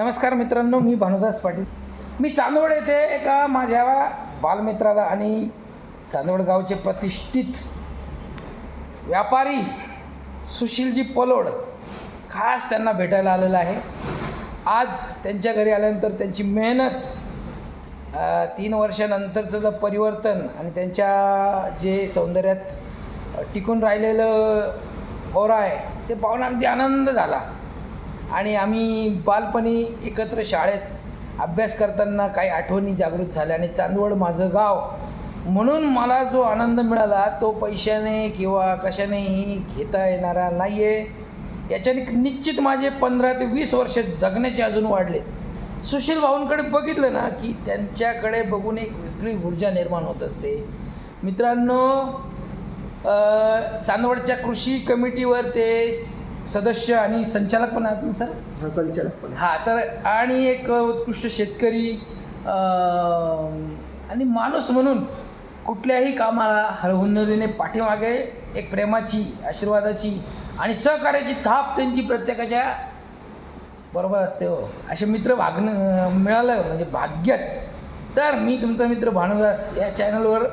नमस्कार मित्रांनो मी भानुदास पाटील. मी चांदवड येथे एका माझ्या बालमित्राला आणि चांदवड गावचे प्रतिष्ठित व्यापारी सुशीलजी पलोड खास त्यांना भेटायला आलेलं आहे. आज त्यांच्या घरी आल्यानंतर त्यांची मेहनत तीन वर्षानंतरचं जर परिवर्तन आणि त्यांच्या जे सौंदर्यात टिकून राहिलेलं ओरा आहे ते पाहून अगदी आनंद झाला. आणि आम्ही बालपणी एकत्र शाळेत अभ्यास करताना काही आठवणी जागृत झाल्या आणि चांदवड माझं गाव. म्हणून मला जो आनंद मिळाला तो पैशाने किंवा कशानेही घेता येणारा नाही आहे याच्याने निश्चित माझे पंधरा ते वीस वर्ष जगण्याचे अजून वाढले सुशील भाऊंकडे बघितलं ना की त्यांच्याकडे बघून एक वेगळी ऊर्जा निर्माण होत असते. मित्रांनो चांदवडच्या कृषी कमिटीवर ते सदस्य आणि संचालक पण आहेत ना सर? हा संचालक पण. हा तर आणि एक उत्कृष्ट शेतकरी आणि माणूस म्हणून कुठल्याही कामाला हरहुन्नरीने पाठीमागे एक प्रेमाची आशीर्वादाची आणि सहकार्याची थाप त्यांची प्रत्येकाच्या बरोबर असते हो. असे मित्र भागणं मिळालं म्हणजे भाग्यच. तर मी तुमचा मित्र भानुदास या चॅनलवर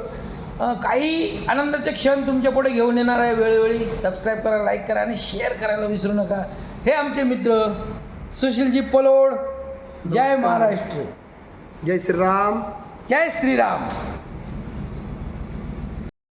काही आनंदाचे क्षण तुमच्यापुढे घेऊन येणार आहे वेळोवेळी. सबस्क्राईब करा लाईक करा आणि शेअर करायला विसरू नका. हे आमचे मित्र सुशीलजी पलोड. जय. महाराष्ट्र. जय श्रीराम. जय श्रीराम.